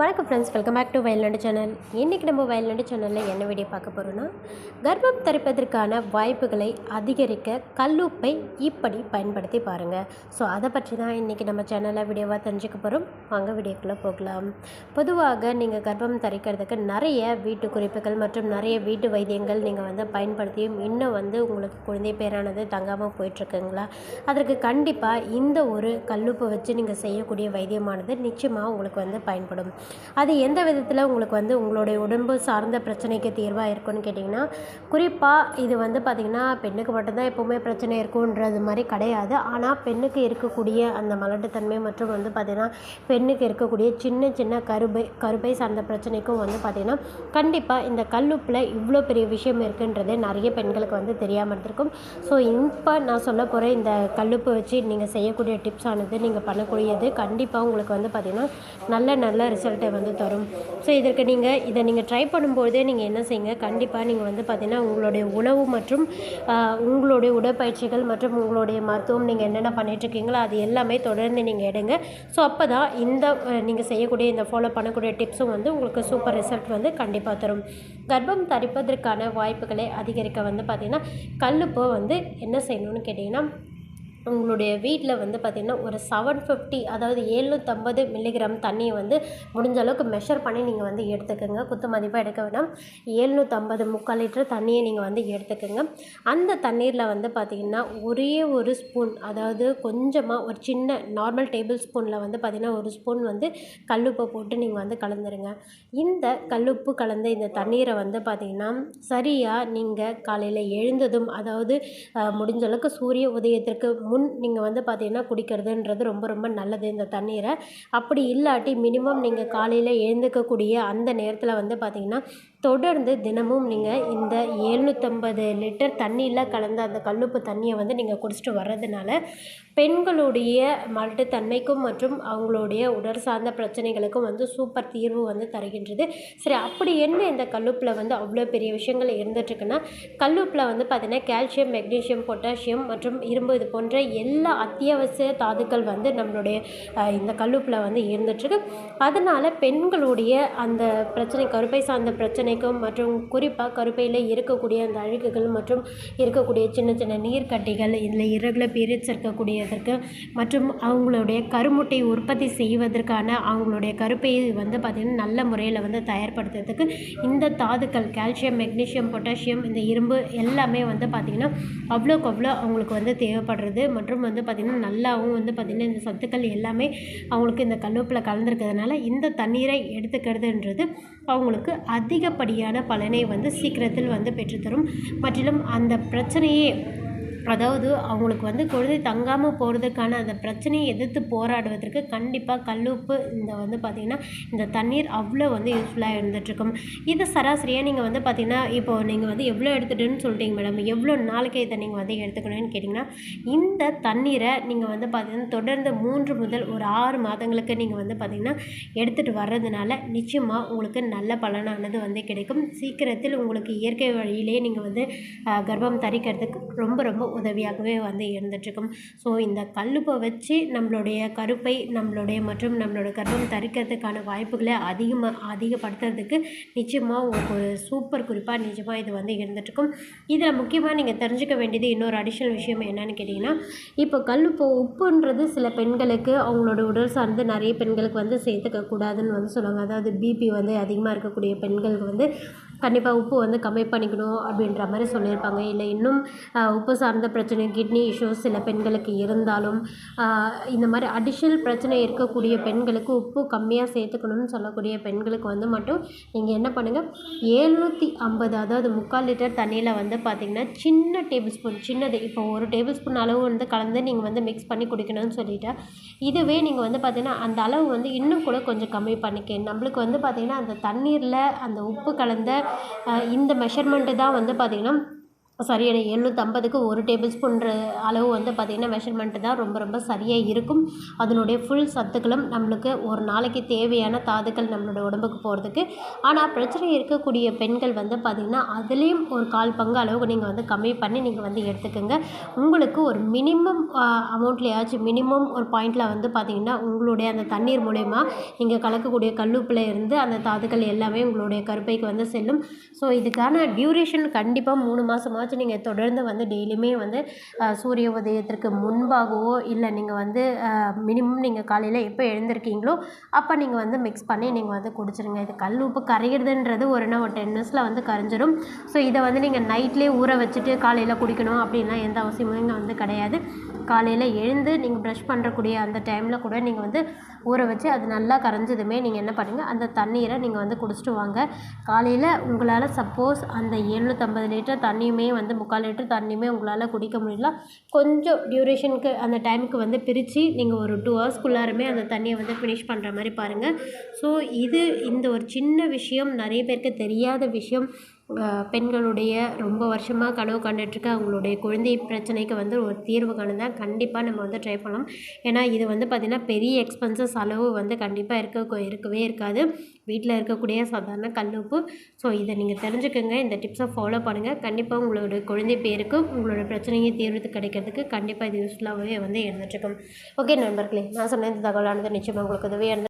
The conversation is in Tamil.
வணக்கம் friends welcome back to Vayalnadu channel இன்றைக்கி நம்ம வயல்நாடு சேனலில் என்ன வீடியோ பார்க்க போகிறோன்னா கர்ப்பம் தரிப்பதற்கான வாய்ப்புகளை அதிகரிக்க கல்லுப்பை இப்படி பயன்படுத்தி பாருங்கள் ஸோ அதை பற்றி தான் இன்றைக்கி நம்ம சேனலில் வீடியோவாக தெரிஞ்சுக்க போகிறோம் வாங்க வீடியோக்குள்ளே போகலாம். பொதுவாக நீங்கள் கர்ப்பம் தரிக்கிறதுக்கு நிறைய வீட்டு குறிப்புகள் மற்றும் நிறைய வீட்டு வைத்தியங்கள் நீங்கள் வந்து பயன்படுத்தியும் இன்னும் வந்து உங்களுக்கு குழந்தை பேரானது தங்காமல் போயிட்டுருக்குங்களா? அதற்கு கண்டிப்பாக இந்த ஒரு கல்லுப்பை வச்சு நீங்கள் செய்யக்கூடிய வைத்தியமானது நிச்சயமாக உங்களுக்கு வந்து பயன்படும். அது எந்த விதத்தில் உங்களுக்கு வந்து உங்களுடைய உடம்பு சார்ந்த பிரச்சனைக்கு தீர்வாக இருக்கும்னு கேட்டிங்கன்னா குறிப்பாக இது வந்து பார்த்திங்கன்னா பெண்ணுக்கு மட்டும்தான் எப்போவுமே பிரச்சனை இருக்குன்றது மாதிரி கிடையாது. ஆனால் பெண்ணுக்கு இருக்கக்கூடிய அந்த மலட்டுத்தன்மை மற்றும் வந்து பார்த்திங்கன்னா பெண்ணுக்கு இருக்கக்கூடிய சின்ன சின்ன கருப்பை கருப்பை சார்ந்த பிரச்சனைக்கும் வந்து பார்த்திங்கன்னா கண்டிப்பாக இந்த கல்லுப்பில் இவ்வளோ பெரிய விஷயம் இருக்குன்றதே நிறைய பெண்களுக்கு வந்து தெரியாமல் இருந்திருக்கும். ஸோ இப்போ நான் சொல்ல போகிற இந்த கல்லுப்பு வச்சு நீங்கள் செய்யக்கூடிய டிப்ஸ் ஆனது நீங்கள் பண்ணக்கூடியது கண்டிப்பாக உங்களுக்கு வந்து பார்த்திங்கன்னா நல்ல நல்ல ரிசல்ட்டை வந்து தரும். ஸோ இதற்கு நீங்கள் இதை நீங்கள் ட்ரை பண்ணும்போதே நீங்கள் என்ன செய்யுங்க? கண்டிப்பாக நீங்கள் வந்து பார்த்திங்கன்னா உங்களுடைய உணவு மற்றும் உங்களுடைய உடற்பயிற்சிகள் மற்றும் உங்களுடைய மருத்துவம் நீங்கள் என்னென்ன பண்ணிகிட்ருக்கீங்களோ அது எல்லாமே தொடர்ந்து நீங்கள் எடுங்க. ஸோ அப்போ தான் இந்த நீங்கள் செய்யக்கூடிய இந்த ஃபாலோ பண்ணக்கூடிய டிப்ஸும் வந்து உங்களுக்கு சூப்பர் ரிசல்ட் வந்து கண்டிப்பாக தரும். கர்ப்பம் தரிப்பதற்கான வாய்ப்புகளை அதிகரிக்க வந்து பார்த்திங்கன்னா கல்லுப்போ வந்து என்ன செய்யணும்னு கேட்டிங்கன்னா உங்களுடைய வீட்டில் வந்து பார்த்திங்கன்னா ஒரு செவன் ஃபிஃப்டி அதாவது ஏழ்நூற்றம்பது மில்லிகிராம் தண்ணியை வந்து முடிஞ்ச அளவுக்கு மெஷர் பண்ணி நீங்கள் வந்து எடுத்துக்கோங்க. குத்து மதிப்பாக எடுக்க வேணாம். ஏழ்நூற்றம்பது முக்கால் லிட்டர் தண்ணியை நீங்கள் வந்து எடுத்துக்கோங்க. அந்த தண்ணீரில் வந்து பார்த்திங்கன்னா ஒரே ஒரு ஸ்பூன் அதாவது கொஞ்சமாக ஒரு சின்ன நார்மல் டேபிள் ஸ்பூனில் வந்து பார்த்திங்கன்னா ஒரு ஸ்பூன் வந்து கல்லுப்பை போட்டு நீங்கள் வந்து கலந்துருங்க. இந்த கல்லுப்பு கலந்த இந்த தண்ணீரை வந்து பார்த்திங்கன்னா சரியாக நீங்கள் காலையில் எழுந்ததும் அதாவது முடிஞ்சளவுக்கு முடிஞ்ச அளவுக்கு சூரிய உதயத்திற்கு முன் நீங்கள் வந்து பார்த்தீங்கன்னா குடிக்கிறதுன்றது ரொம்ப ரொம்ப நல்லது இந்த தண்ணீரை. அப்படி இல்லாட்டி மினிமம் நீங்கள் காலையில் எழுந்துக்கக்கூடிய அந்த நேரத்தில் வந்து பார்த்தீங்கன்னா தொடர்ந்து தினமும் நீங்கள் இந்த எழுநூற்றம்பது லிட்டர் தண்ணியில் கலந்த அந்த கல்லுப்பு தண்ணியை வந்து நீங்கள் குடிச்சிட்டு வர்றதுனால பெண்களுடைய மலட்டுத்தன்மைக்கும் மற்றும் அவங்களுடைய உடல் சார்ந்த பிரச்சனைகளுக்கும் வந்து சூப்பர் தீர்வு வந்து தருகின்றது. சரி அப்படி என்ன இந்த கல்லுப்பில் வந்து அவ்வளோ பெரிய விஷயங்கள் இருந்துட்டுருக்குன்னா கல்லுப்பில் வந்து பார்த்திங்கன்னா கால்சியம் மெக்னீஷியம் பொட்டாசியம் மற்றும் இரும்பு இது போன்ற எல்லா அத்தியாவசிய தாதுக்கள் வந்து நம்மளுடைய இந்த கல்லுப்பில் வந்து இருந்துட்டுருக்கு. அதனால் பெண்களுடைய அந்த பிரச்சனை கருப்பை சார்ந்த பிரச்சனை பிரச்சனைக்கும் மற்றும் குறிப்பாக கருப்பையில் இருக்கக்கூடிய அந்த அழுக்குகள் மற்றும் இருக்கக்கூடிய சின்ன சின்ன நீர்க்கட்டிகள் இதில் இரகுலர் பீரியட்ஸ் இருக்கக்கூடியதற்கு மற்றும் அவங்களுடைய கருமுட்டை உற்பத்தி செய்வதற்கான அவங்களுடைய கருப்பையை வந்து பார்த்திங்கன்னா நல்ல முறையில் வந்து தயார்படுத்துறதுக்கு இந்த தாதுக்கள் கால்சியம் மெக்னீஷியம் பொட்டாசியம் இந்த இரும்பு எல்லாமே வந்து பார்த்திங்கன்னா அவ்வளோக்கு அவ்வளோ அவங்களுக்கு வந்து தேவைப்படுறது மற்றும் வந்து பார்த்திங்கன்னா நல்லாவும் வந்து பார்த்திங்கன்னா இந்த சத்துக்கள் எல்லாமே அவங்களுக்கு இந்த கல்லுப்பில் கலந்துருக்கிறதுனால இந்த தண்ணீரை எடுத்துக்கிறதுன்றது அவங்களுக்கு அதிகப்படியான பலனை வந்து சீக்கிரத்தில் வந்து பெற்றுத்தரும். மற்றிலும் அந்த பிரச்சனையே அதாவது அவங்களுக்கு வந்து குழந்தை தங்காமல் போகிறதுக்கான அந்த பிரச்சனையை எதிர்த்து போராடுவதற்கு கண்டிப்பாக கல்லுப்பு இந்த வந்து பார்த்திங்கன்னா இந்த தண்ணீர் அவ்வளோ வந்து யூஸ்ஃபுல்லாக இருந்துகிட்ருக்கும் இது சராசரியாக நீங்கள் வந்து பார்த்திங்கன்னா இப்போ நீங்கள் வந்து எவ்வளோ எடுத்துட்டுன்னு சொல்லிட்டீங்க மேடம் எவ்வளோ நாளைக்கு இதை நீங்கள் வந்து எடுத்துக்கணும்னு கேட்டிங்கன்னா இந்த தண்ணீரை நீங்கள் வந்து பார்த்திங்கன்னா தொடர்ந்து மூன்று முதல் ஒரு ஆறு மாதங்களுக்கு நீங்கள் வந்து பார்த்திங்கன்னா எடுத்துகிட்டு வர்றதுனால நிச்சயமாக உங்களுக்கு நல்ல பலனானது வந்து கிடைக்கும். சீக்கிரத்தில் உங்களுக்கு இயற்கை வழியிலே நீங்கள் வந்து கர்ப்பம் தரிக்கிறதுக்கு ரொம்ப ரொம்ப உதவியாகவே வந்து இருந்துகிட்ருக்கும் ஸோ இந்த கல்லுப்பை வச்சு நம்மளுடைய கருப்பை நம்மளுடைய மற்றும் நம்மளோட கர்ப்பம் தரிக்கிறதுக்கான வாய்ப்புகளை அதிகமாக அதிகப்படுத்துறதுக்கு நிச்சயமாக உங்களுக்கு ஒரு சூப்பர் குறிப்பாக நிஜமாக இது வந்து இருந்துகிட்ருக்கும் இதில் முக்கியமாக நீங்கள் தெரிஞ்சுக்க வேண்டியது இன்னொரு அடிஷ்னல் விஷயம் என்னென்னு கேட்டிங்கன்னா இப்போ கல்லுப்பு உப்புன்றது சில பெண்களுக்கு அவங்களோட உடல் சார்ந்து நிறைய பெண்களுக்கு வந்து சேர்த்துக்க கூடாதுன்னு வந்து சொல்லுவாங்க. அதாவது பிபி வந்து அதிகமாக இருக்கக்கூடிய பெண்களுக்கு வந்து கண்டிப்பாக உப்பு வந்து கம்மி பண்ணிக்கணும் அப்படின்ற மாதிரி சொல்லியிருப்பாங்க. இல்லை இன்னும் உப்பு சார்ந்த பிரச்சனை கிட்னி இஷ்யூஸ் சில பெண்களுக்கு இருந்தாலும் இந்த மாதிரி அடிஷ்னல் பிரச்சனை இருக்கக்கூடிய பெண்களுக்கு உப்பு கம்மியாக சேர்த்துக்கணும்னு சொல்லக்கூடிய பெண்களுக்கு வந்து மட்டும் நீங்கள் என்ன பண்ணுங்கள் ஏழ்நூற்றி ஐம்பது அதாவது முக்கால் லிட்டர் தண்ணியில் வந்து பார்த்திங்கன்னா சின்ன டேபிள் ஸ்பூன் சின்னது இப்போ ஒரு டேபிள் ஸ்பூன் அளவு வந்து கலந்து நீங்கள் வந்து மிக்ஸ் பண்ணி குடிக்கணும்னு சொல்லிட்டா இதுவே நீங்கள் வந்து பார்த்திங்கன்னா அந்த அளவு வந்து இன்னும் கூட கொஞ்சம் கம்மி பண்ணிக்க. நம்மளுக்கு வந்து பார்த்திங்கன்னா அந்த தண்ணீரில் அந்த உப்பு கலந்த இந்த மெஷர்மெண்ட்டு தான் வந்து பார்த்திங்கன்னா சரியான எழுநூற்றம்பதுக்கு ஒரு டேபிள் ஸ்பூன்ற அளவு வந்து பார்த்திங்கன்னா மெஷர்மெண்ட்டு தான் ரொம்ப ரொம்ப சரியாக இருக்கும். அதனுடைய ஃபுல் சத்துக்களும் நம்மளுக்கு ஒரு நாளைக்கு தேவையான தாதுக்கள் நம்மளோட உடம்புக்கு போகிறதுக்கு ஆனால் பிரச்சனை இருக்கக்கூடிய பெண்கள் வந்து பார்த்திங்கன்னா அதுலேயும் ஒரு கால் பங்கு அளவுக்கு நீங்கள் வந்து கம்மி பண்ணி நீங்கள் வந்து எடுத்துக்கோங்க. உங்களுக்கு ஒரு மினிமம் அமௌண்ட்லேயாச்சும் மினிமம் ஒரு பாயிண்டில் வந்து பார்த்திங்கன்னா உங்களுடைய அந்த தண்ணீர் மூலயமா நீங்கள் கலக்கக்கூடிய கல்லுப்பில் இருந்து அந்த தாதுக்கள் எல்லாமே உங்களுடைய கருப்பைக்கு வந்து செல்லும். ஸோ இதுக்கான டியூரேஷன் கண்டிப்பாக மூணு மாதமாச்சும் நீங்கள் தொடர்ந்து வந்து டெய்லியுமே வந்து சூரிய உதயத்திற்கு முன்பாகவோ இல்லை நீங்கள் வந்து மினிமம் நீங்கள் காலையில் எப்போ எழுந்திருக்கீங்களோ அப்போ நீங்கள் வந்து மிக்ஸ் பண்ணி நீங்கள் வந்து குடிச்சிருங்க. இது கல் உப்பு கரைகிறதுன்றது ஒரு என்ன ஒரு டென் மினிட்ஸில் வந்து கரைஞ்சிரும். ஸோ இதை வந்து நீங்கள் நைட்லேயே ஊற வச்சுட்டு காலையில் குடிக்கணும் அப்படின்னா எந்த அவசியமும் இங்கே வந்து கிடையாது. காலையில் எழுந்து நீங்கள் ப்ரஷ் பண்ணுறக்கூடிய அந்த டைமில் கூட நீங்கள் வந்து ஊற வச்சு அது நல்லா கரைஞ்சதுமே நீங்கள் என்ன பண்ணுங்கள் அந்த தண்ணீரை நீங்கள் வந்து குடிச்சிட்டு வாங்க. காலையில் உங்களால் சப்போஸ் அந்த எழுநூற்றம்பது லிட்டர் தண்ணியுமே வந்து முக்கால் லிட்டர் தண்ணியுமே உங்களால் குடிக்க முடியல. கொஞ்சம் டியூரேஷனுக்கு அந்த டைமுக்கு வந்து பிரித்து நீங்கள் ஒரு டூ ஹவர்ஸ்க்குள்ளாருமே அந்த தண்ணியை வந்து ஃபினிஷ் பண்ணுற மாதிரி பாருங்கள் ஸோ இது இந்த ஒரு சின்ன விஷயம் நிறைய பேருக்கு தெரியாத விஷயம். பெண்களுடைய ரொம்ப வருஷமாக கனவு கண்டுட்ருக்க அவங்களுடைய குழந்தை பிரச்சனைக்கு வந்து ஒரு தீர்வு காணுதான் கண்டிப்பாக நம்ம வந்து ட்ரை பண்ணலாம். ஏன்னா இது வந்து பார்த்திங்கன்னா பெரிய எக்ஸ்பென்சஸ் அளவு வந்து கண்டிப்பாக இருக்க இருக்கவே இருக்காது. வீட்டில் இருக்கக்கூடிய சாதாரண கல் உப்பு ஸோ இதை நீங்கள் தெரிஞ்சுக்கோங்க. இந்த டிப்ஸை ஃபாலோ பண்ணுங்கள் கண்டிப்பாக உங்களோட குழந்தை பேருக்கு உங்களோட பிரச்சனையை தீர்வு கிடைக்கிறதுக்கு கண்டிப்பாக இது யூஸ்ஃபுல்லாகவே வந்து இருந்துகிட்ருக்கும் ஓகே நண்பர்களே நான் சொன்ன இந்த தகவலானது நிச்சயமாக உங்களுக்கு உதவியாக இருந்து